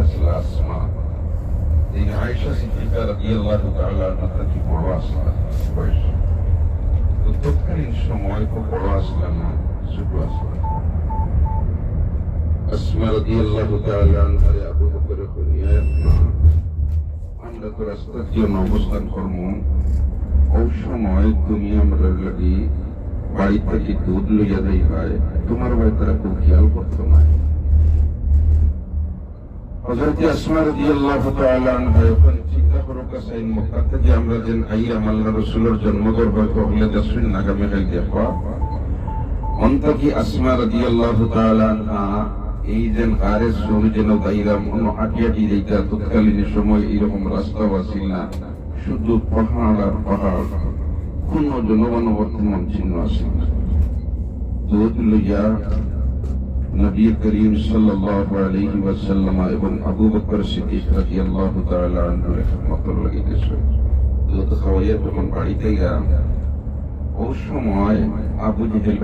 আসলা আসমা এই আয়েশা সিদ্দিকা রাদিয়াল্লাহু তাআলা আনহা কি বড় আসলা তো তৎকালীন সময় তো বড় আসলা না ছোট আসলা আসমা রাদিয়াল্লাহু তাআলা আনহা আবু বকর খুনিয়া আমরা তো রাস্তার জন্য অবস্থান করব ওই তুমি আমরা লাগি বাড়ি থেকে দুধ লইয়া দেই হয় তোমার ভাই তারা খুব খেয়াল করতো না হযরত আসমা রাদিয়াল্লাহু তাআলা আনহা যখন চিন্তা করো কাছে মক্কা থেকে আমরা যেন আইয়া আল্লাহ রাসূলের জন্মগর হয়তো হলে যাচ্ছেন নাগামে খাই দেখবা অন্তকি আসমা রাদিয়াল্লাহু তাআলা আনহা এই যেন গারে সরু যেন দাইরাম অন্য আটি আটি দেইতা তৎকালীন সময় এরকম রাস্তা বাসিল না, শুধু পাহাড় আর পাহাড়, কোন জনবনবর্তমান চিহ্ন আছে না। দুধ লইয়া নবী করিম সাল্লাল্লাহু আলাইহি ওয়াসাল্লাম এবং আবু বকর সিদ্দিক রাদিয়াল্লাহু তাআলা আনহু রহমাতুল লাগি গেছে দুধ খাওয়াইয়া যখন বাড়িতে গেলাম ওই সময় আবু জেহেল